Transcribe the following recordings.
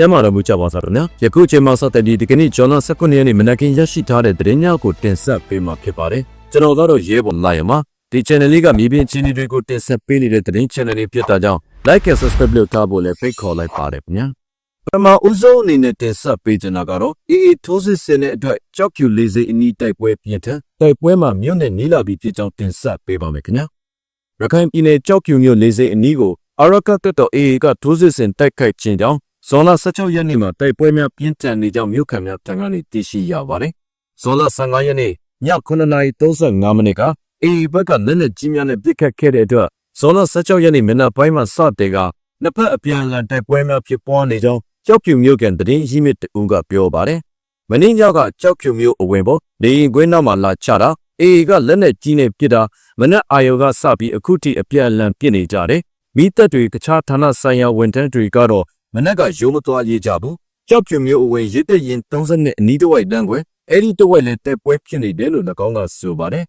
ကျမ်းမာတော်မူကြပါစားတော်များယခုချိန်မှာစတဲ့ဒီဒီကနေ့ဂျွန်လ19ရက်နေ့မနက်ခင်းရရှိထားတဲ့သတင်းများကိုတင်ဆက်ပေးမှာဖြစ်ပါတယ်ကျွန်တော်ကတော့ရဲပေါ်လာရမှာဒီ channel လေးကမြေပြင်ချင်းတွေကိုတင်ဆက်ပေးနေတဲ့သတင်း channel လေးဖြစ်တာကြောင့် like and subscribe လုပ်ထားဖို့လည်းဖိတ်ခေါ်လိုက်ပါတယ်ခင်ဗျာပထမဦးဆုံးအနေနဲ့တင်ဆက်ပေးချင်တာကတော့ AA ထိုးစစ်ဆင်တဲ့အတွက်ကြောက်ဖြူလေးစိတ်အနီးတိုက်ပွဲပြင်းထန်တိုက်ပွဲမှာမြို့နယ်နီးလာပြီးဖြစ်ကြောင်းတင်ဆက်ပေးပါမယ်ခင်ဗျာရခိုင်ပြည်နယ်ကြောက်ဖြူမြို့လေးစိတ်အနီးကိုအရကတ်တော် AA ကထိုးစစ်ဆင်တိုက်ခိုက်ခြင်းကြောင့် ဇွန်လ16ရက်နေ့မှာတိုက်ပွဲများပြင်းထန်နေကြောင်းမြို့ခံများထံကနေသိရှိရပါတယ်။ဇွန်လ15ရက်နေ့ည9:35မိနစ်က AA ဘက်ကလက်နက်ကြီးများနဲ့ပစ်ခတ်ခဲ့တဲ့အတွက်ဇွန်လ16ရက်နေ့မနက်ပိုင်းမှာစတဲ့ကနှစ်ဖက်အပြန်အလှန်တိုက်ပွဲများဖြစ်ပွားနေကြောင်းကြောက်ဖြူမြို့ကန်တရင်ရင်းမြစ်တူကပြောပါတယ်။မင်းညောက်ကကြောက်ဖြူမြို့အဝင်ပေါ်နေရင်ခွင်းနောက်မှာလာချတာ AA ကလက်နက်ကြီးနဲ့ပစ်တာမနက်အာယုံကစပြီးအခုထိအပြန်အလှန်ပစ်နေကြတယ်။မိသက်တွေတခြားဌာနဆိုင်ရာဝန်ထမ်းတွေကတော့ မနက်ကရုံးမသွားရေးကြဘူးကြောက်ဖြူမျိုးအဝင်ရစ်တဲ့ရင်30နဲ့အနီးတစ်ဝိုက်တန်းခွဲအဲ့ဒီတစ်ဝိုက်လည်းတက်ပွဲဖြစ်နေတယ်လို့၎င်းကဆိုပါတယ်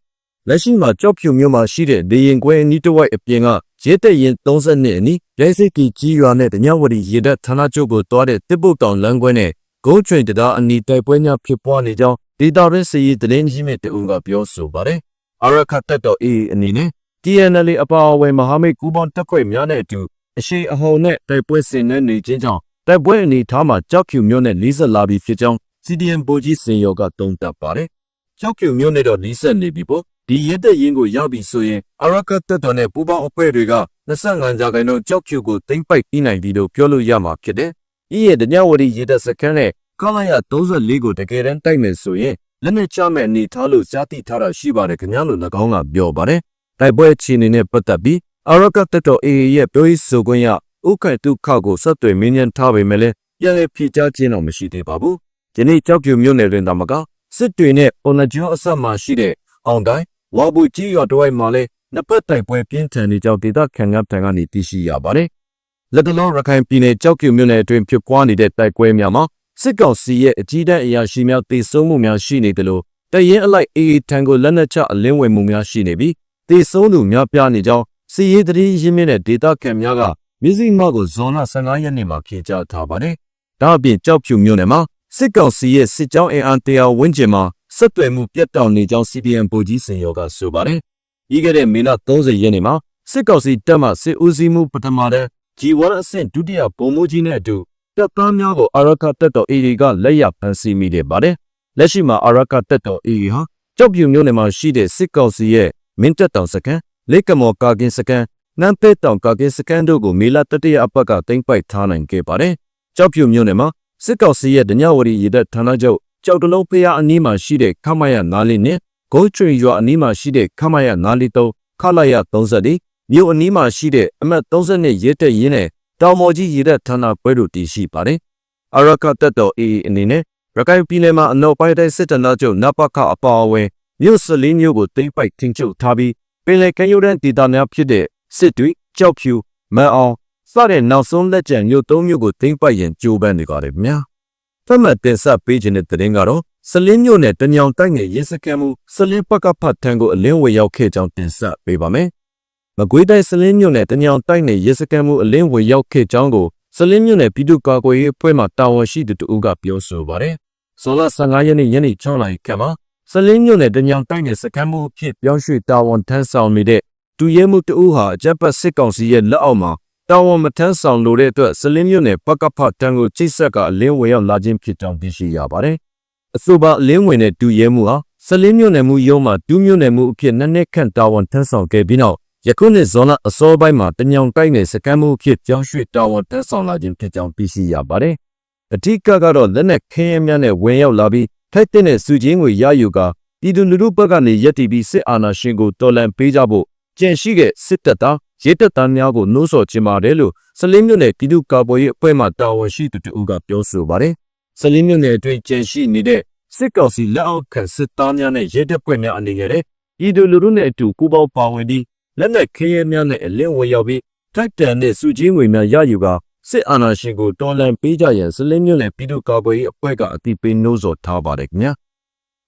လက်ရှိမှာကြောက်ဖြူမျိုးမှာရှိတဲ့လေရင်ခွဲအနီးတစ်ဝိုက်အပြင်ကရစ်တဲ့ရင်30နဲ့အနီးရိုက်စိတ်ကြီးကြီးရွာနဲ့တညဝတီရေတပ်ဌာနချုပ်ကိုတွားတဲ့တစ်ပုတ်တောင်လမ်းခွဲနဲ့ဂုံးချွင်တံတားအနီးတိုက်ပွဲများဖြစ်ပွားနေကြောင်းဒေတာရင်းစီရီသတင်းကြီးမြစ်တူကပြောဆိုပါတယ်အရခတ်တက်တော်အေးအနေနဲ့ TNL အပါအဝင်မဟာမိတ်ကူပေါင်းတက်ခွဲများနဲ့အတူ အရှိအဟုန်နဲ့တိုက်ပွဲဆင်နွှဲနေခြင်းကြောင့်တိုက်ပွဲအနေထားမှာကြောက်ဖြူမျိုးနဲ့လေးဆက်လာပြီးဖြစ်ကြောင်း CDM ဗိုလ်ကြီးစင်ရောကသုံးသပ်ပါတယ်။ကြောက်ဖြူမျိုးနဲ့တော့လေးဆက်နေပြီပေါ့။ဒီရဲတဲ့ရင်ကိုရောက်ပြီဆိုရင်အရကတ်တက်တော်နဲ့ပူပေါင်းအဖွဲ့တွေက25ကြာခိုင်တော့ကြောက်ဖြူကိုသိမ့်ပိုက်ပြီးနိုင်ပြီလို့ပြောလို့ရမှာဖြစ်တယ်။ဤရဲ့တညဝတီရဲတဲ့စခန်းနဲ့ကောလာရ34ကိုတကယ်တမ်းတိုက်မယ်ဆိုရင်လက်နဲ့ချမဲ့အနေထားလို့ကြားသိထားတာရှိပါတယ်ခင်ဗျားလို့၎င်းကပြောပါတယ်။တိုက်ပွဲအခြေအနေနဲ့ပတ်သက်ပြီး အရကတ်တက်တော် AA ရဲ့ပြောရေးဆိုခွင့်ရဥက္ကဋ္ဌခကိုဆက်သွယ်မင်းညံထားပေမဲ့လည်းပြန်လည်ဖြေကြားခြင်းတော့မရှိသေးပါဘူး။ဒီနေ့ကြောက်ပြူမြို့နယ်တွင်တမကစစ်တွေနဲ့ပုံနကျော်အဆက်မှာရှိတဲ့အောင်တိုင်းဝါဘူကြီးရွာတဝိုက်မှာလည်းနှစ်ဖက်တိုက်ပွဲပြင်းထန်နေကြောင်းဒေသခံကတန်ကနေသိရှိရပါတယ်။လက်တလုံးရခိုင်ပြည်နယ်ကြောက်ပြူမြို့နယ်အတွင်းဖြစ်ပွားနေတဲ့တိုက်ပွဲများမှာစစ်ကောင်စီရဲ့အကြီးတန်းအရာရှိများတေဆုံးမှုများရှိနေတယ်လို့တရင်အလိုက်အေးထံကိုလက်နက်ချအလင်းဝင်မှုများရှိနေပြီးတေဆုံးသူများပြားနေကြောင်း စီရေးတည်းရင်းမြစ်တဲ့ဒေသခံများကမြစည်းမကိုဇွန်လ15ရက်နေ့မှာခေကြထားပါတယ်။ဒါအပြင်ကြောက်ဖြူမြို့နယ်မှာစစ်ကောင်စီရဲ့စစ်ကြောင်းအင်အားတရားဝန်းကျင်မှာဆက်သွယ်မှုပြတ်တောက်နေကြောင်း CPN ဗိုလ်ကြီးစင်ရောကဆိုပါတယ်။ပြီးခဲ့တဲ့မေလ30ရက်နေ့မှာစစ်ကောင်စီတပ်မှစစ်ဦးစီးမှုပထမတဲ့ G1 အဆင့်ဒုတိယဗိုလ်မှူးကြီးနဲ့အတူတပ်သားများကိုအာရခတက်တော် AA ကလက်ရဖမ်းဆီးမိတယ်ပါတယ်။လက်ရှိမှာအာရခတက်တော် AA ဟာကြောက်ဖြူမြို့နယ်မှာရှိတဲ့စစ်ကောင်စီရဲ့မင်းတပ်တောင်စခန်း လေကမော်ကာကင်းစခန်းနမ်ပဲတောင်ကာကင်းစခန်းတို့ကိုမေလတတိယအပတ်ကတင်ပိုက်ထားနိုင်ခဲ့ပါတယ်။ကြောက်ဖြူမြို့နယ်မှာစစ်ကောင်စီရဲ့ဒညဝရီရေတပ်ဌာနချုပ်ကြောက်တလုံးဖျားအနီးမှာရှိတဲ့ခမရနာလီနဲ့ဂိုးချွေရွာအနီးမှာရှိတဲ့ခမရနာလီတုံးခလာရ30မြို့အနီးမှာရှိတဲ့အမတ်32ရဲတပ်ရင်းနဲ့တောင်မော်ကြီးရေတပ်ဌာနပွဲတို့တည်ရှိပါတယ်။အရကတက်တော် AA အနေနဲ့ရခိုင်ပြည်နယ်မှာအနောက်ပိုင်းတိုင်းစစ်တပ်သားချုပ်နပခအပါအဝင်မြို့စလင်းမြို့ကိုတိမ့်ပိုက်ထင်းချုပ်ထားပြီး ပင်လယ်ကမ်းရိုးတန်းဒေသများဖြစ်တဲ့စစ်တွေကြောက်ဖြူမန်အောင်စတဲ့နောက်ဆုံးလက်ကျန်မြို့သုံးမြို့ကိုသိမ်းပိုက်ရင်ကြိုးပမ်းနေကြတယ်များ။သတ်မှတ်တင်ဆက်ပေးခြင်းတဲ့တင်ကတော့စလင်းမြို့နယ်တညောင်တိုက်ငယ်ရဲစခန်းမှုစလင်းပကဖတ်ထံကိုအလင်းဝေရောက်ခဲ့ကြောင်းတင်ဆက်ပေးပါမယ်။မကွေးတိုင်းစလင်းမြို့နယ်တညောင်တိုက်ငယ်ရဲစခန်းမှုအလင်းဝေရောက်ခဲ့ကြောင်းကိုစလင်းမြို့နယ်ပြည်သူ့ကာကွယ်ရေးအဖွဲ့မှတာဝန်ရှိသူတို့ကပြောဆိုပါတယ်။ဇော်လ15ရက်နေ့ညနေ6နာရီခန့်မှာ စလင်းမြို့နယ်တညောင်တိုက်ငယ်စခန်းမှုအဖြစ်ပြောင်းရွှေ့တာဝန်ထမ်းဆောင်နေတဲ့တူရဲမှုတဦးဟာအကြက်ပတ်စစ်ကောင်စီရဲ့လက်အောက်မှာတာဝန်မထမ်းဆောင်လိုတဲ့အတွက်စလင်းမြို့နယ်ပကဖတန်းကိုချိတ်ဆက်ကအလင်းဝင်ရောက်လာခြင်းဖြစ်ကြောင်းသိရှိရပါတယ်။အဆိုပါအလင်းဝင်တဲ့တူရဲမှုဟာစလင်းမြို့နယ်မှုရုံးမှာတူးမြို့နယ်မှုအဖြစ်နှစ်နှစ်ခန့်တာဝန်ထမ်းဆောင်ခဲ့ပြီးနောက်ယခုနှစ်ဇွန်လအစောပိုင်းမှာတညောင်တိုက်နယ်စကမ်းမှုအဖြစ်ပြောင်းရွှေ့တာဝန်ထမ်းဆောင်လာခြင်းဖြစ်ကြောင်းသိရှိရပါတယ်။အထူးကတော့လက်နက်ခင်းရဲများနဲ့ဝင်ရောက်လာပြီး ထိုက်တဲ့စုချင်းကိုရယူကာပြည်သူလူထုဘက်ကနေရက်တီပြီးစစ်အာဏာရှင်ကိုတော်လှန်ပေးကြဖို့ကြံရှိတဲ့စစ်တပ်သားရဲတပ်သားများကိုနှိုးဆော်ခြင်းပါတယ်လို့စလင်းမြို့နယ်ပြည်သူ့ကာကွယ်ရေးအဖွဲ့မှတာဝန်ရှိသူတို့ကပြောဆိုပါတယ်။စလင်းမြို့နယ်အတွင်းကြံရှိနေတဲ့စစ်ကောင်စီလက်အောက်ခံစစ်သားများနဲ့ရဲတပ်ဖွဲ့များအနေနဲ့ပြည်သူလူထုနဲ့အတူကိုပေါပါဝင်ပြီးလက်နက်ခဲယမ်းများနဲ့အလင်းဝေရောက်ပြီးထိုက်တန်တဲ့စုချင်းငွေများရယူကာ စစ်အာဏာရှင်ကိုတော်လှန်ပေးကြရန်စလင်းမြို့နယ်ပြည်သူ့ကာကွယ်ရေးအဖွဲ့ကအတိပေးနှိုးဆော်ထားပါတယ်ခင်ဗျာ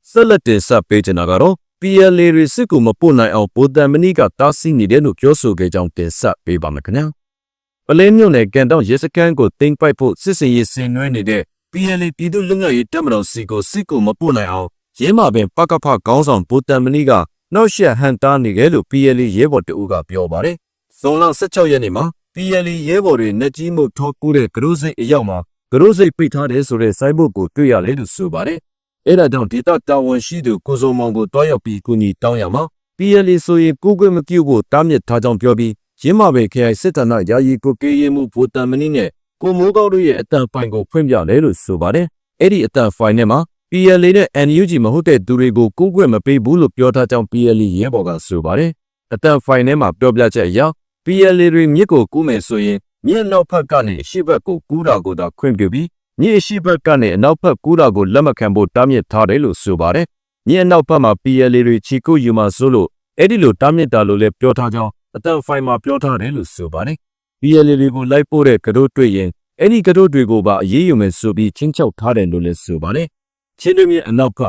ဆက်လက်တင်ဆက်ပေးချင်တာကတော့ PLA တွေစစ်ကူမပို့နိုင်အောင်ဗိုလ်တံမဏိကတားဆီးနေတယ်လို့ပြောဆိုခဲ့ကြောင်းတင်ဆက်ပေးပါမယ်ခင်ဗျာပလဲမြို့နယ်ကန်တောင်ရဲစခန်းကိုတင်ပိုက်ဖို့စစ်စင်ရေးဆင်နွှဲနေတဲ့ PLA ပြည်သူ့လူငယ်ရေးတပ်မတော်စီကိုစစ်ကိုမပို့နိုင်အောင်ရဲမှပင်ပကဖခေါင်းဆောင်ဗိုလ်တန်မနီကနှောက်ယှက်ဟန်တားနေတယ်လို့ PLA ရဲဘော်တအူးကပြောပါတယ်။ဇွန်လ16ရက်နေ့မှာ PLA ရဲဘော်တွေနှက်ကြီးမှုထောကူးတဲ့ကရုစိတ်အရောက်မှာကရုစိတ်ပိတ်ထားတယ်ဆိုတဲ့စိုင်းဘုတ်ကိုတွေ့ရတယ်လို့ဆိုပါတယ်။အဲဒါကြောင့်ဒေတာတာဝန်ရှိသူကိုစုံမောင်ကိုတွားရောက်ပြီးကူညီတောင်းရမှာ PLA ဆိုရင်ကိုကွယ်မပြုတ်ဖို့တားမြစ်ထားကြောင်းပြောပြီးရင်းမပဲခရိုင်စစ်တပ်နာယာယီကိုကေးရင်မှုဗိုလ်တန်မနီနဲ့ကိုမိုးကောက်တို့ရဲ့အတန်ဖိုင်ကိုဖွင့်ပြတယ်လို့ဆိုပါတယ်။အဲ့ဒီအတန်ဖိုင်ထဲမှာ PLA နဲ့ NUG မဟုတ်တဲ့သူတွေကိုကိုယ်ကွယ်မပေးဘူးလို့ပြောထားကြောင်း PLA ရဲဘော်ကဆိုပါတယ်။အတန်ဖိုင်ထဲမှာပြောပြချက်အရ PLA တွေမြစ်ကိုကူးမယ်ဆိုရင်မြစ်နောက်ဘက်ကနေအရှိဘက်ကိုကူးတာကိုသာခွင့်ပြုပြီးမြစ်အရှိဘက်ကနေအနောက်ဘက်ကူးတာကိုလက်မခံဖို့တားမြစ်ထားတယ်လို့ဆိုပါတယ်။မြစ်အနောက်ဘက်မှာ PLA တွေချီကုယူမှာဆိုလို့အဲ့ဒီလိုတားမြစ်တာလို့လည်းပြောထားကြောင်းအတန်ဖိုင်မှာပြောထားတယ်လို့ဆိုပါတယ်။ PLA တွေကိုလိုက်ပို့တဲ့ကတို့တွေ့ရင်အဲ့ဒီကတို့တွေကိုပါအေးအေးယူမယ်ဆိုပြီးချင်းချောက်ထားတယ်လို့လည်းဆိုပါတယ်။ချင်းတွင်းမြစ်အနောက်က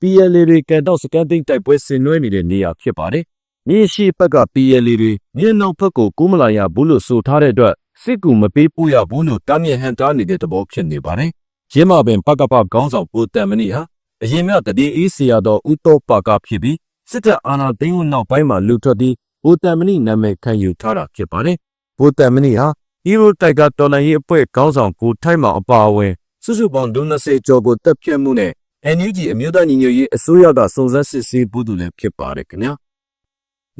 PLA တွေကန်တော့စကန်တိတ်တိုက်ပွဲဆင်နွှဲနေတဲ့နေရာဖြစ်ပါတယ်။ မြေရှိဘက်က PLA တွေမြေနောက်ဘက်ကိုကူးမလာရဘူးလို့ဆိုထားတဲ့အတွက်စစ်ကူမပေးပို့ရဘူးလို့တားမြစ်ဟန်တားနေတဲ့သဘောဖြစ်နေပါတယ်။ရင်းမပင်ပကပခေါင်းဆောင်ပိုတန်မနီဟာအရင်ကတည်အေးစီရတော့ဥတောပါကဖြစ်ပြီးစစ်တပ်အာဏာသိမ်းဝနောက်ပိုင်းမှာလူထွက်ပြီးဘိုတန်မနီနာမည်ခံယူထားတာဖြစ်ပါတယ်။ဘိုတန်မနီဟာဟီးရိုးတိုက်ကတော်လိုင်းရေးအဖွဲ့ခေါင်းဆောင်ကိုထိုက်မောင်အပါအဝင်စုစုပေါင်း20ကျော်ကိုတပ်ဖြတ်မှုနဲ့ NUG အမျိုးသားညီညွတ်ရေးအစိုးရကစုံစမ်းစစ်ဆေးဖို့တူလည်းဖြစ်ပါတယ်ခင်ဗျာ။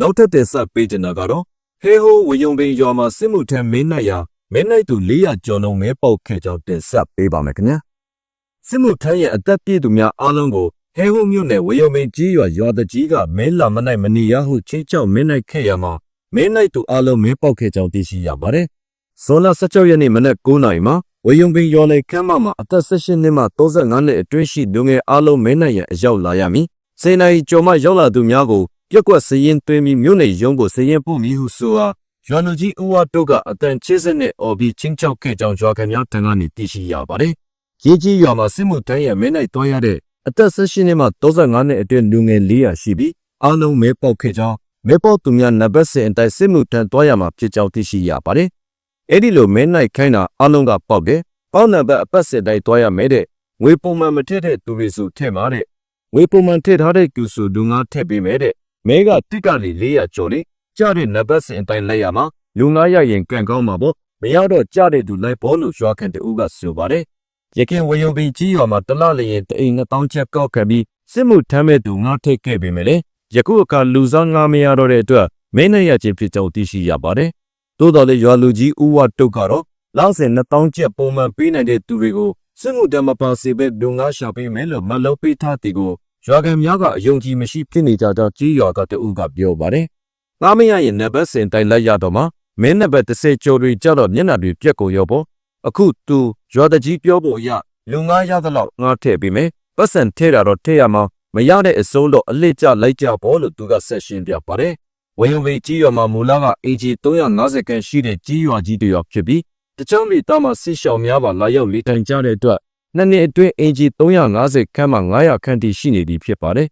နောက်ထပ်တင်ဆက်ပေးချင်တာကတော့ဟေဟိုဝယုံပင်ရွာမှာစစ်မှုထမ်းမင်းနိုင်ရာမင်းနိုင်သူ400ကျော်လုံးမဲပေါက်ခဲ့ကြောင်းတင်ဆက်ပေးပါမယ်ခင်ဗျာ။စစ်မှုထမ်းရဲ့အသက်ပြည့်သူများအားလုံးကိုဟဲဟိုမြို့နယ်ဝေယုံမင်းကြီးရွာရွာတကြီးကမင်းလာမနိုင်မနေရဟုချင်းချောက်မင်းနိုင်ခဲ့ရမှာမင်းနိုင်သူအားလုံးမင်းပေါက်ခဲ့ကြောင်းသိရှိရပါတယ်။ဇွန်လ16ရက်နေ့မနက်9:00နာရီမှာဝေယုံပင်ရွာလေကမ်းမမှာအသက်16နှစ်မှ35နှစ်အတွင်းရှိလူငယ်အားလုံးမင်းနိုင်ရန်အရောက်လာရမည်။စေနိုင်ကျော်မှရောက်လာသူများကို ပြက်ကွက်စရင်သွင်းပြီးမြို့နယ်ရုံးကိုစရင်ပို့မည်ဟုဆိုအားရွာလူကြီးဦးဝါတို့ကအတန်ချစ်စနဲ့အော်ပြီးချင်းချောက်ခဲ့ကြောင်းရွာခင်များထံကနေသိရှိရပါတယ်။ရေးကြီးရွာမှာစစ်မှုထမ်းရမင်းနိုင်တွားရတဲ့အသက်16နှစ်မှ35နှစ်အတွင်းလူငယ်400ရှိပြီးအားလုံးမဲပေါက်ခဲ့ကြောင်းမဲပေါက်သူများနံပါတ်စဉ်အတိုင်းစစ်မှုထမ်းတွားရမှာဖြစ်ကြောင်းသိရှိရပါတယ်။အဲ့ဒီလိုမဲနိုင်ခိုင်းတာအားလုံးကပေါက်တယ်။ပေါက်နံပါတ်အပတ်စဉ်တိုင်းတွားရမယ်တဲ့။ငွေပုံမှန်မထည့်တဲ့သူတွေစုထည့်မှာတဲ့။ငွေပုံမှန်ထည့်ထားတဲ့သူစုလူငါထည့်ပေးမယ်တဲ့။ မဲကတစ်ကနေ400ကျော်လေကြတဲ့နံပါတ်စဉ်အတိုင်းလိုက်ရမှာလူငါရရင်ကံကောင်းမှာပေါ့။မရတော့ကြတဲ့သူလိုက်ဘောလို့ရွာခံတူကဆိုပါတယ်။ရခင်ဝယုံပင်ကြီးရွာမှာတလလျင်တအိမ်2000ချက်ကောက်ခဲ့ပြီးစစ်မှုထမ်းမဲ့သူငါထိတ်ခဲ့ပေမဲ့လေယခုအခါလူစားငါမရတော့တဲ့အတွက်မင်းနဲ့ရချင်းဖြစ်ကြောင်းသိရှိရပါတယ်။သို့တော်လည်းရွာလူကြီးဦးဝတုတ်ကတော့လောက်စင်2000ချက်ပုံမှန်ပေးနိုင်တဲ့သူတွေကိုစစ်မှုတမ်းမပါစေဘဲလူငါရှာပေးမယ်လို့မလုပ်ပေးထားတဲ့ကို ရွာခံများကအယုံကြည်မရှိဖြစ်နေကြတော့ကြီးရွာကတူကပြောပါတယ်။ငါမရရင်နံပါတ်စင်တိုင်းလိုက်ရတော့မှမင်းနံပါတ်30ကျော်တွေကြတော့မျက်နှာတွေပြက်ကိုရောပေါ့အခုသူရွာတကြီးပြောဖို့ရလူငါရသလောက်ငါထည့်ပေးမယ်ပတ်စံထဲတာတော့ထည့်ရမှာမရတဲ့အစိုးတော့အလစ်ကျလိုက်ကြပေါ့လို့သူကဆက်ရှင်းပြပါတယ်ဝင်းဝေးကြီးရွာမှာမူလက AG 350ခန်းရှိတဲ့ကြီးရွာကြီးတရွာဖြစ်ပြီးတချို့မိသားမဆစ်ရှောင်များပါလာရောက်လေတိုင်ကြတဲ့အတွက် နှစ်နှစ်အတွင်း AG 350ခန်းမှာ900ခန်းတည်ရှိနေပြီဖြစ်ပါတယ်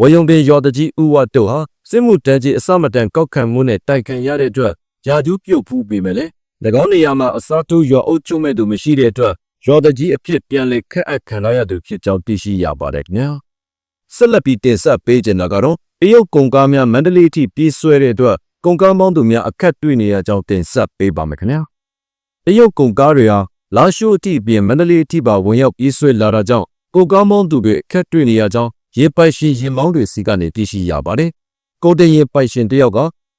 ဝယုံပင်ရွာတကြီးဥဝတ်တို့ဟာစစ်မှုတန်းကြီးအစမတန်ကောက်ခံမှုနဲ့တိုက်ခံရတဲ့အတွက်ယာကျူးပြုတ်ဖူးပေမဲ့လည်း၎င်းနေရာမှာအစားထိုးရွာအုပ်ချုပ်မဲ့သူမရှိတဲ့အတွက်ရွာတကြီးအဖြစ်ပြန်လေခက်အပ်ခံရရသူဖြစ်ကြောင်းသိရှိရပါတယ်ခင်ဗျာဆက်လက်ပြီးတင်ဆက်ပေးခြင်းကတော့တရုတ်ကုန်ကားများမန္တလေးထိပြေးဆွဲတဲ့အတွက်ကုန်ကားမောင်းသူများအခက်တွေ့နေရကြောင်းတင်ဆက်ပေးပါမယ်ခင်ဗျာတရုတ်ကုန်ကားတွေဟာ လာရှိုးအထိပြင်မန္တလေးအထိပါဝင်ရောက်ပြေးဆွဲလာတာကြောင့်ကုန်ကားမောင်းသူတွေအခက်တွေ့နေရကြောင်းရေပိုက်ရှင်ရင်မောင်းတွေစီကနေသိရှိရပါတယ်ကိုတရင်ပိုက်ရှင်တယောက်က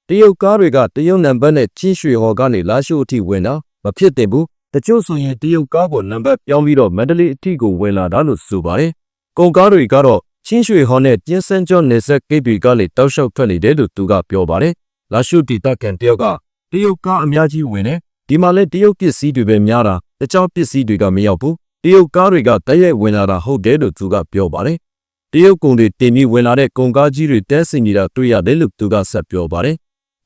တရုတ်ကားတွေကတရုတ်နံပါတ်နဲ့ချင်းရွှေဟော်ကနေလာရှိုးအထိဝင်တာမဖြစ်တင်ဘူးတချို့ဆိုရင်တရုတ်ကားကိုနံပါတ်ပြောင်းပြီးတော့မန္တလေးအထိကိုဝင်လာတာလို့ဆိုပါတယ်ကုန်ကားတွေကတော့ချင်းရွှေဟော်နဲ့ကျင်းစန်းကျော်နေဆက်ကိပြီကလေတောက်လျှောက်ထွက်နေတယ်လို့သူကပြောပါတယ်လာရှိုးတီတက်ကန်တယောက်ကတရုတ်ကားအများကြီးဝင်တယ် ဒီမှာလဲတရုတ်ပစ္စည်းတွေပဲများတာတခြားပစ္စည်းတွေကမရောက်ဘူးတရုတ်ကားတွေကတရက်ဝင်လာတာဟုတ်တယ်လို့သူကပြောပါတယ်တရုတ်ကုန်တွေတင်ပြီးဝင်လာတဲ့ကုန်ကားကြီးတွေတဲဆင်နေတာတွေ့ရတယ်လို့သူကဆက်ပြောပါတယ်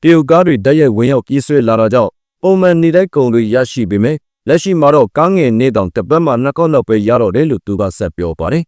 တရုတ်ကားတွေတက်ရက်ဝင်ရောက်ပြေးဆွဲလာတာကြောင့်ပုံမှန်နေတဲ့ကုန်တွေရရှိပေမဲ့လက်ရှိမှာတော့ကားငယ်နေတောင်တစ်ပတ်မှနှစ်ခေါက်လောက်ပဲရတော့တယ်လို့သူကဆက်ပြောပါတယ်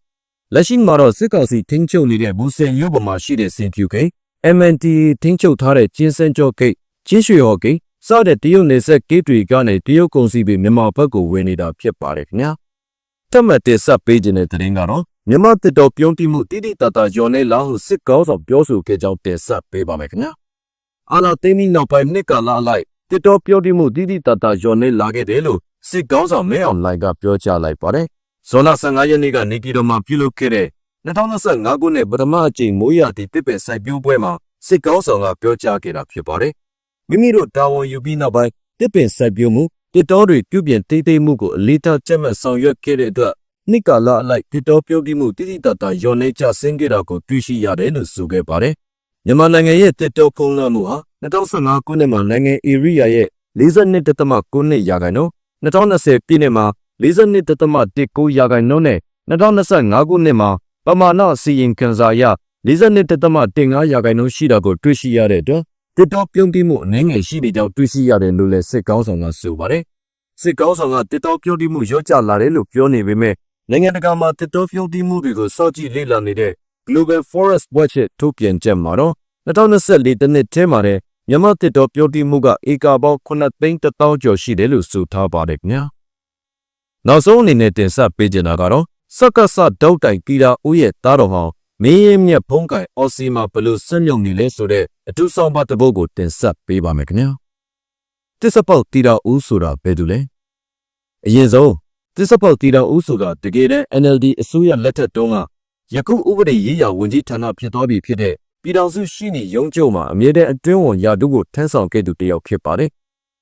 လက်ရှိမှာတော့စစ်ကောင်စီထင်းချုပ်နေတဲ့ဘူးစင်ရုပ်ပေါ်မှာရှိတဲ့စင်ဖြူကိတ် MNT ထင်းချုပ်ထားတဲ့ကျင်းစန်းကျော်ကိတ်ချင်းရွှေဟော်ကိတ် စတဲ့တရုတ်နေဆက်ကိတွေကနေတရုတ်ကုန်စည်ပြီးမြန်မာဘက်ကိုဝင်နေတာဖြစ်ပါတယ်ခင်ဗျာ။တတ်မှတ်တင်ဆက်ပေးခြင်းတဲ့သတင်းကတော့မြန်မာတစ်တော်ပြုံးတိမှုတိတိတတ်တာရော်နေလာဟုစစ်ကောင်းဆောင်ပြောဆိုခဲ့ကြောင်းတင်ဆက်ပေးပါမယ်ခင်ဗျာ။အာလာသိန်းဒီနောက်ပိုင်းနှစ်ကလာလိုက်တစ်တော်ပြုံးတိမှုတိတိတတ်တာရော်နေလာခဲ့တယ်လို့စစ်ကောင်းဆောင်မဲအွန်လိုင်းကပြောကြားလိုက်ပါတယ်။ဇွန်လ15ရက်နေ့ကနေပြည်တော်မှာပြုလုပ်ခဲ့တဲ့2025ခုနှစ်ပထမအကြိမ်မိုးရာသီတစ်ပင်စိုက်ပျိုးပွဲမှာစစ်ကောင်းဆောင်ကပြောကြားခဲ့တာဖြစ်ပါတယ်။ မိမိတို့တာဝန်ယူပြီးနောက်ပိုင်းတစ်ပင်စိုက်ပျိုးမှုတစ်တော်တွေပြုပြင်တိတ်တိတ်မှုကိုအလေးထားချက်မှတ်ဆောင်ရွက်ခဲ့တဲ့အတွက်နှစ်ကာလအလိုက်တစ်တော်ပြုတ်တိမှုတိတိတတ်တာရောနေချဆင်းခဲ့တာကိုတွေ့ရှိရတယ်လို့ဆိုခဲ့ပါတယ်။မြန်မာနိုင်ငံရဲ့တစ်တော်ဖုံးလွှမ်းမှုဟာ2015ခုနှစ်မှာနိုင်ငံဧရိယာရဲ့42.9ရာခိုင်နှုန်း2020ပြည့်နှစ်မှာ42.19ရာခိုင်နှုန်းနဲ့2025ခုနှစ်မှာပမာဏစီရင်ခံစာရ42.15ရာခိုင်နှုန်းရှိတာကိုတွေ့ရှိရတဲ့အတွက် တစ်တော်ပြုံးတိမှုအနေငယ်ရှိနေကြောင်းတွေ့ရှိရတယ်လို့လည်းစစ်ကောင်းဆောင်ကဆိုပါတယ်။စစ်ကောင်းဆောင်ကတစ်တော်ပြုံးတိမှုရော့ကျလာတယ်လို့ပြောနေပေမဲ့နိုင်ငံတကာမှာတစ်တော်ပြုံးတိမှုတွေကိုစောင့်ကြည့်လေ့လာနေတဲ့ Global Forest Watch ရဲ့ထုတ်ပြန်ချက်မှာတော့2024တနှစ်ထဲမှာတဲ့မြန်မာတစ်တော်ပြုံးတိမှုကဧကပေါင်း9သိန်း1000ကျော်ရှိတယ်လို့ဆိုထားပါတယ်ခင်ဗျာ။နောက်ဆုံးအနေနဲ့တင်ဆက်ပေးချင်တာကတော့စက္ကစဒေါက်တိုင်ကီရာဦးရဲ့သားတော်ဟောင်းမင်းရင်မြတ်ဖုံးကင်အော်စီမှာဘလို့ဆက်မြုံနေလဲဆိုတဲ့ အထူးဆောင်ပါတစ်ပုဒ်ကိုတင်ဆက်ပေးပါမယ်ခင်ဗျာတစ္ဆပေါက်တီတာဦးဆိုတာဘယ်သူလဲအရင်ဆုံးတစ္ဆပေါက်တီတာဦးဆိုတာတကယ်တမ်း NLD အစိုးရလက်ထက်တုန်းကယခုဥပဒေရေးရာဝန်ကြီးဌာနဖြစ်သွားပြီဖြစ်တဲ့ပြည်တော်စုရှိနေရုံးချုပ်မှာအမြဲတမ်းအတွင်းဝန်ရာထူးကိုထမ်းဆောင်ခဲ့သူတစ်ယောက်ဖြစ်ပါတယ်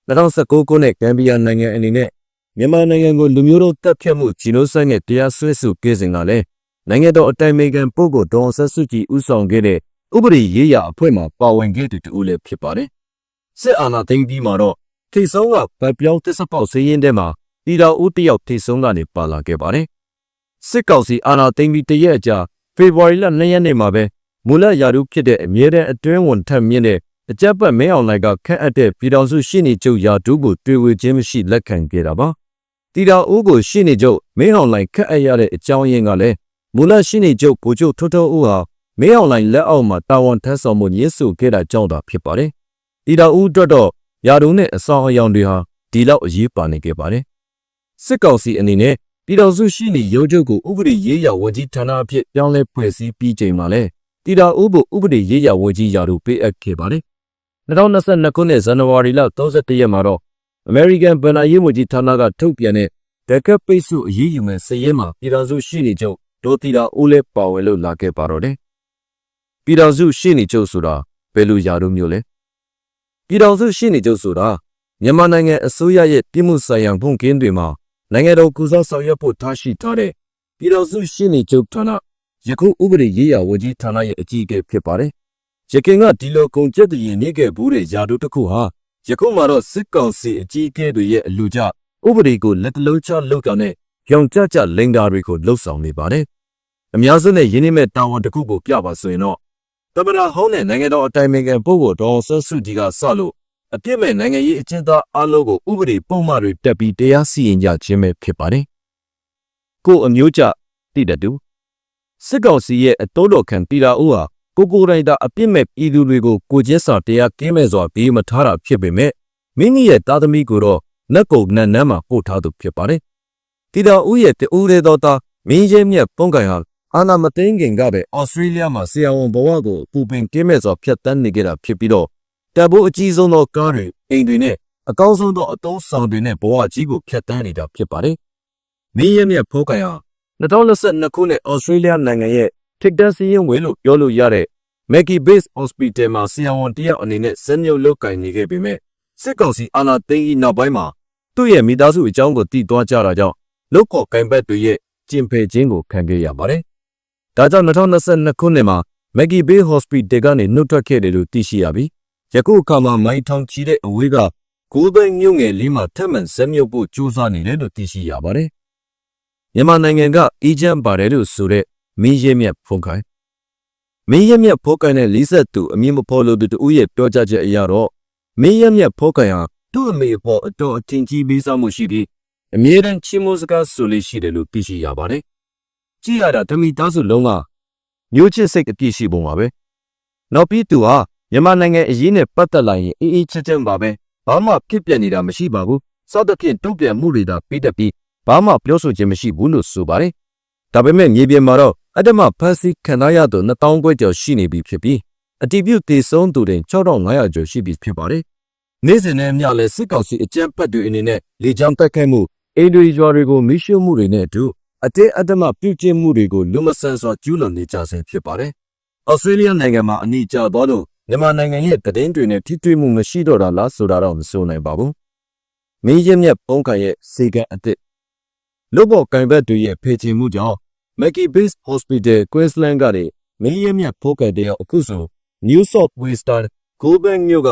2019ခုနှစ်ဂမ်ဘီယာနိုင်ငံအနေနဲ့မြန်မာနိုင်ငံကိုလူမျိုးတို့တပ်ဖြတ်မှုဂျီနိုဆိုက်နဲ့တရားစွဲဆိုခဲ့စဉ်ကလည်းနိုင်ငံတော်အတိုင်ပင်ခံပုဂ္ဂိုလ်ဒေါ်ဆက်စုကြည်ဦးဆောင်ခဲ့တဲ့ ဥပဒေရေးရာအဖွဲ့မှပါဝင်ခဲ့သူတူလည်းဖြစ်ပါတယ်။စစ်အာဏာသိမ်းပြီးမှတော့ထိတ်ဆုံးကဗတ်ပြောင်းတစ္ဆပေါက်စည်းရင်းထဲမှာတီတော်ဦးတယောက်ထိတ်ဆုံးကနေပါလာခဲ့ပါတယ်။စစ်ကောင်စီအာဏာသိမ်းပြီးတရက်အကြာဖေဖော်ဝါရီလ2ရက်နေ့မှာပဲမူလရာထူးဖြစ်တဲ့အမြဲတမ်းအတွင်းဝန်ထက်မြင့်တဲ့အကြက်ပတ်မဲအောင်လိုက်ကခန့်အပ်တဲ့ပြည်တော်စုရှင်းနေချုပ်ရာထူးကိုတွေ့ဝေခြင်းမရှိလက်ခံခဲ့တာပါ။တီတော်ဦးကိုရှင်းနေချုပ်မဲအောင်လိုက်ခန့်အပ်ရတဲ့အကြောင်းရင်းကလည်းမူလရှိနေချုပ်ကိုချုပ်ထွတ်ထွတ်ဦးဟာ မင်းအောင်လိုင်းလက်အောက်မှာတာဝန်ထမ်းဆောင်မှုညှစ်ဆိုခဲ့တာကြောင့်သာဖြစ်ပါတယ်။ဒီတော်ဦးအတွက်တော့ယာတုံးနဲ့အဆောင်အယောင်တွေဟာဒီလောက်အရေးပါနေခဲ့ပါတယ်။စစ်ကောင်စီအနေနဲ့ပြည်တော်စုရှိနေရုံးချုပ်ကိုဥပဒေရေးရာဝန်ကြီးဌာနအဖြစ်ပြောင်းလဲဖွဲ့စည်းပြီးချိန်မှာလဲတီတာဦးဘဥပဒေရေးရာဝန်ကြီးရာထူးပေးအပ်ခဲ့ပါတယ်။2022ခုနှစ်ဇန်နဝါရီလ31ရက်မှာတော့ American ဗန်နာရေးဝန်ကြီးဌာနကထုတ်ပြန်တဲ့တက်ကပ်ပိတ်ဆို့အရေးယူမဲ့စည်ရဲမှာပြည်တော်စုရှိနေချုပ်ဒေါ်တီတာဦးလည်းပါဝင်လို့လာခဲ့ပါတော့တယ်။ ပြည်တော်စုရှေ့နေချုပ်ဆိုတာဘယ်လိုယာတို့မျိုးလဲ။ပြည်တော်စုရှေ့နေချုပ်ဆိုတာမြန်မာနိုင်ငံအစိုးရရဲ့ပြည်မှုဆိုင်ရာဖုန်ကင်းတွေမှာနိုင်ငံတော်ကုစားဆောင်ရွက်ဖို့ထားရှိထားတဲ့ပြည်တော်စုရှေ့နေချုပ်ဌာနယခုဥပဒေရေးရာဝန်ကြီးဌာနရဲ့အကြီးအကဲဖြစ်ပါတယ်။ရခင်ကဒီလိုကုန်ကျက်တည်နေခဲ့ဘူးတဲ့ယာတို့တစ်ခုဟာယခုမှတော့စစ်ကောင်စီအကြီးအကဲတွေရဲ့အလူကြဥပဒေကိုလက်တလုံးချလောက်တာနဲ့ကြောင်ကြကြလိန်တာတွေကိုလှုပ်ဆောင်နေပါတယ်အများစုနဲ့ယင်းနှိမဲ့တာဝန်တစ်ခုကိုပြပါဆိုရင်တော့ တမနာဟောင်းတဲ့နိုင်ငံတော်အတိုင်ပင်ခံပုဂ္ဂိုလ်ဒေါ်ဆဆူဒီကစလို့အပြစ်မဲ့နိုင်ငံရေးအကျဉ်းသားအလုံးကိုဥပဒေပုံမှန်တွေတက်ပြီးတရားစီရင်ကြခြင်းပဲဖြစ်ပါတယ်။ကိုအမျိုးကြတိတတူစစ်ကောင်စီရဲ့အတိုးတော်ခံတီတာဦးဟာကိုကိုရိုင်တာအပြစ်မဲ့ပြည်သူတွေကိုကိုကျင်းစာတရားကင်းမဲ့စွာပြီးမထားတာဖြစ်ပေမဲ့မိမိရဲ့သားသမီးကိုတော့လက်ကုပ်နတ်နမ်းမှာပို့ထားသူဖြစ်ပါတယ်။တီတာဦးရဲ့တူရဲတော်သားမင်းရဲမြတ်ပုံကင်ဟာ အာနာမသိန်းခင်ကပဲဩစတြေးလျမှာဆရာဝန်ဘဝကိုပူပင်ကင်းမဲ့စွာဖျက်ဆီးနေကြတာဖြစ်ပြီးတော့တပ်ဖို့အကြီးဆုံးသောကားတွေအိမ်တွေနဲ့အကောင်းဆုံးသောအသုံးဆောင်တွေနဲ့ဘဝကြီးကိုဖျက်ဆီးနေတာဖြစ်ပါတယ်။မင်းရဲမြတ်ဖိုးကင်ဟာ2022ခုနှစ်ဩစတြေးလျနိုင်ငံရဲ့ထိပ်တန်းစီးရင်ဝင်လို့ပြောလို့ရတဲ့ Maggie Base Hospital မှာဆရာဝန်တယောက်အနေနဲ့ဇက်မြုပ်လုပ်ကင်နေခဲ့ပေမဲ့စစ်ကောင်စီအာဏာသိမ်းပြီးနောက်ပိုင်းမှာသူ့ရဲ့မိသားစုအကြောင်းကိုတည်သွားကြတာကြောင့်လုတ်ခေါ်ကင်ဘက်တွေရဲ့ကျင်ဖယ်ခြင်းကိုခံခဲ့ရပါတယ်။ ဒါကြောင့်2022ခုနှစ်မှာ Maggie Bay Hospital ကနေနှုတ်ထွက်ခဲ့တယ်လို့သိရှိရပြီးယခုအခါမှာမိုင်းထောင်ချီတဲ့အဝေးကကိုးသိန်းမြို့ငယ်လေးမှာထက်မှန်ဇက်မြုပ်ဖို့ကြိုးစားနေတယ်လို့သိရှိရပါတယ်။မြန်မာနိုင်ငံကအေဂျင့်ပါတယ်လို့ဆိုတဲ့မင်းရဲမြတ်ဖုန်ခိုင်မင်းရဲမြတ်ဖိုးကိုင်နဲ့လီဆက်သူအမည်မဖော်လို့သူတူရဲ့ပြောကြားချက်အရတော့မင်းရဲမြတ်ဖိုးကိုင်ဟာသူ့အမေပေါ်အတော်အထင်ကြီးပေးစားမှုရှိပြီးအမြဲတမ်းချီးမွမ်းစကားဆိုလေးရှိတယ်လို့သိရှိရပါတယ်။ ကြည့်ရတာဓမီသားစုလုံးကမျိုးချစ်စိတ်အပြည့်ရှိပုံပါပဲ။နောက်ပြီးသူဟာမြန်မာနိုင်ငံအရေးနဲ့ပတ်သက်လာရင်အေးအေးချမ်းချမ်းပါပဲဘာမှဖြစ်ပြနေတာမရှိပါဘူးစသဖြင့်တုံ့ပြန်မှုတွေသာပြီးတတ်ပြီးဘာမှပြောဆိုခြင်းမရှိဘူးလို့ဆိုပါတယ်ဒါပေမဲ့မြေပြင်မှာတော့အတ္တမဖန်စီခံရရသူ2000ခွဲကျော်ရှိနေပြီဖြစ်ပြီးအတီးပြုတ်တည်ဆုံးသူတွေ6500ကျော်ရှိပြီဖြစ်ပါတယ်နေ့စဉ်နဲ့မျှလဲစစ်ကောင်စီအကြမ်းဖက်တွေအနေနဲ့လေကြောင်းတက်ခတ်မှုအင်ဒရီဂျွာတွေကိုမိရှုမှုတွေနဲ့အတူ အတင်းအတ္တမပြုတ်ကျင်းမှုတွေကိုလူမဆန်စွာကျူးလွန်နေကြဆဲဖြစ်ပါတယ်။ဩစတြေးလျနိုင်ငံမှာအနီးကျသွားလို့မြန်မာနိုင်ငံရဲ့တည်င်းတွေနဲ့ထိတွေ့မှုမရှိတော့တာလားဆိုတာတော့မဆိုနိုင်ပါဘူး။မင်းရဲမြတ်ပုံးခံရဲ့စေကံအစ်စ်လုတ်ပေါ်ကံဘက်တွေရဲ့ဖေချင်မှုကြောင့် Mackie Base Hospital Queensland ကနေမင်းရဲမြတ်ဖိုးကတဲ့အခုဆို New South Wales Star Goulburn မြို့က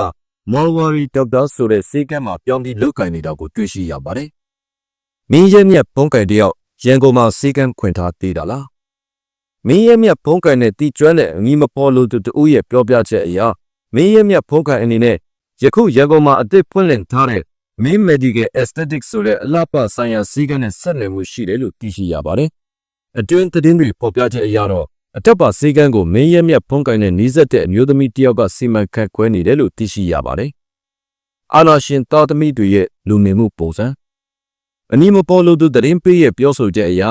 Mulberry Doctor ဆိုတဲ့စေကံမှာပြောင်းပြီးလုတ်ကင်နေတာကိုတွေ့ရှိရပါတယ်။မင်းရဲမြတ်ပုံးကတဲ့ ရန်ကုန်မှာစေကံခွင်ထားသေးတာလားမင်းရဲမြတ်ဖုံးကန်တဲ့တီကျွမ်းတဲ့အမိမပေါ်လို့သူတူရဲ့ပြောပြချက်အရမင်းရဲမြတ်ဖုံးကန်အနေနဲ့ယခုရန်ကုန်မှာအသစ်ဖွင့်လှစ်ထားတဲ့ Main Medical Aesthetics ဆိုတဲ့အလှပဆိုင်ရာစီးကန်းနဲ့ဆက်နွယ်မှုရှိတယ်လို့သိရှိရပါတယ်။အတွင်းသတင်းတွေပေါ်ပြချက်အရတော့အထက်ပါစီးကန်းကိုမင်းရဲမြတ်ဖုံးကန်နဲ့နှီးစက်တဲ့အမျိုးသမီးတစ်ယောက်ကစီမံခန့်ခွဲနေတယ်လို့သိရှိရပါတယ်။အာနာရှင်သားသမီးတွေရဲ့လူနေမှုပုံစံ အနီးမပေါ်လို့သူသတင်းပေးရဲ့ပြောဆိုချက်အရ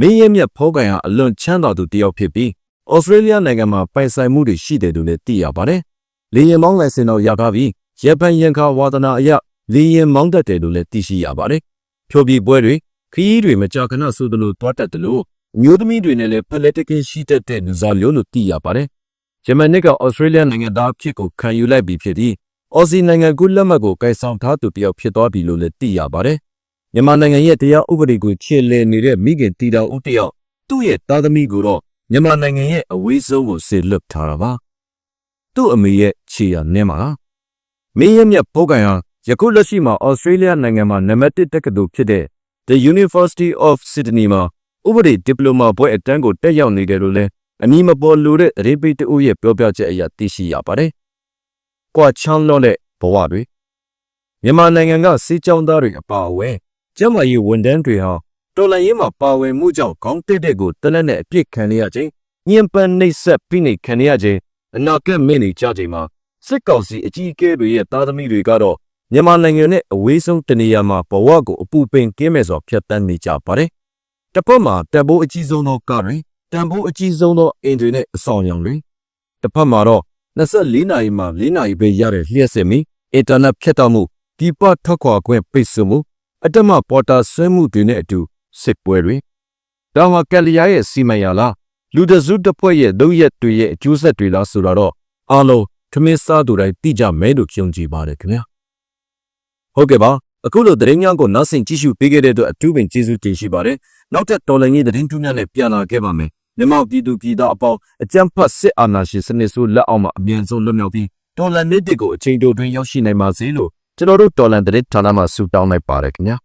မင်းရဲမြတ်ဖောကန်ဟာအလွန်ချမ်းသာသူတစ်ယောက်ဖြစ်ပြီးဩစတြေးလျနိုင်ငံမှာပိုင်ဆိုင်မှုတွေရှိတယ်လို့လည်းသိရပါတယ်။လေယာဉ်မောင်းလိုင်စင်တော့ရကားပြီးရပန်ရန်ခါဝါသနာအရလေယာဉ်မောင်းတတ်တယ်လို့လည်းသိရှိရပါတယ်။ဖြိုပြီးပွဲတွေခရီးတွေမကြာခဏဆိုသလိုတွားတတ်တယ်လို့အမျိုးသမီးတွေနဲ့လည်း political ရှိတတ်တဲ့လူစားမျိုးလို့သိရပါတယ်။ဂျမန်နစ်ကဩစတြေးလျနိုင်ငံသားဖြစ်ကိုခံယူလိုက်ပြီးဖြစ်ပြီးအော်စီနိုင်ငံကူလက်မှတ်ကိုကင်ဆောင်ထားသူတစ်ယောက်ဖြစ်သွားပြီလို့လည်းသိရပါတယ်။ မြန်မာနိုင်ငံရဲ့တရားဥပဒေကိုခြေလှယ်နေတဲ့မိခင်တီတော်ဦးတယောက်သူ့ရဲ့သားသမီးကိုတော့မြန်မာနိုင်ငံရဲ့အဝေးဆုံးကိုဆေလွတ်ထားတာပါသူ့အမေရဲ့ခြေရနင်းမှာလားမင်းရဲ့မြတ်ပိုးကန်ဟာယခုလက်ရှိမှာဩစတြေးလျနိုင်ငံမှာနံပါတ်1တက္ကသိုလ်ဖြစ်တဲ့ The University of Sydney မှာဥပဒေဒီပလိုမာဘွဲ့အတန်းကိုတက်ရောက်နေတယ်လို့လည်းအမည်မပေါ်လို့တဲ့ရေပိတူရဲ့ပြောပြချက်အရသိရှိရပါတယ်။ကွာချောင်းလွန်တဲ့ဘဝတွေမြန်မာနိုင်ငံကစီးကြောင်းသားတွေအပါအဝင် ကျမကြီးဝန်တန်းတွေဟာတော်လန်ရေးမှာပါဝင်မှုကြောင့်ခေါင်းတက်တဲ့ကိုတလက်နဲ့အပြစ်ခံရခြင်းညှဉ်းပန်းနှိပ်စက်ပြီးနေခံရခြင်းအနာဂတ်မင်းနေကြခြင်းမှာစစ်ကောင်စီအကြီးအကဲတွေရဲ့သားသမီးတွေကတော့မြန်မာနိုင်ငံနဲ့အဝေးဆုံးတနေရာမှာဘဝကိုအပူပင်ကင်းမဲ့စွာဖျက်ဆီးနေကြပါတယ်။တစ်ဖက်မှာတန်ဖိုးအကြီးဆုံးသောကားတွေတန်ဖိုးအကြီးဆုံးသောအင်ဂျင်နဲ့အဆောင်ရောင်တွေတစ်ဖက်မှာတော့24နာရီမှ4နာရီပဲရတဲ့လျှက်စစ်မီအင်တာနက်ဖြတ်တောက်မှုဒီပတ်ထွက်ခွာခွင့်ပိတ်ဆို့မှု အတ္တမပေါ်တာဆွဲမှုတွေနဲ့အတူစစ်ပွဲတွေဒါမှကက်လျာရဲ့စီမံရလားလူတစုတစ်ဖွဲ့ရဲ့လုပ်ရက်တွေရဲ့အကျိုးဆက်တွေလားဆိုတာတော့အားလုံးထမင်းစားသူတိုင်းသိကြမယ်လို့ယုံကြည်ပါတယ်ခင်ဗျာဟုတ်ကဲ့ပါအခုလိုသတင်းများကိုနောက်ဆင်ကြည့်ရှုပေးခဲ့တဲ့အတွက်အထူးပင်ကျေးဇူးတင်ရှိပါတယ်နောက်ထပ်တော်လိုင်းရေးသတင်းထူးများနဲ့ပြန်လာခဲ့ပါမယ်မြန်မာပြည်သူပြည်သားအပေါင်းအကြမ်းဖက်စစ်အာဏာရှင်စနစ်ဆိုးလက်အောက်မှာအမြင့်ဆုံးလွတ်မြောက်ပြီးတော်လန်နစ်တစ်ကိုအချိန်တိုတွင်ရောက်ရှိနိုင်ပါစေလို့ ကျွန်တော်တို့တော်လန်သတင်းဌာနမှဆုတောင်းလိုက်ပါတယ်ခင်ဗျာ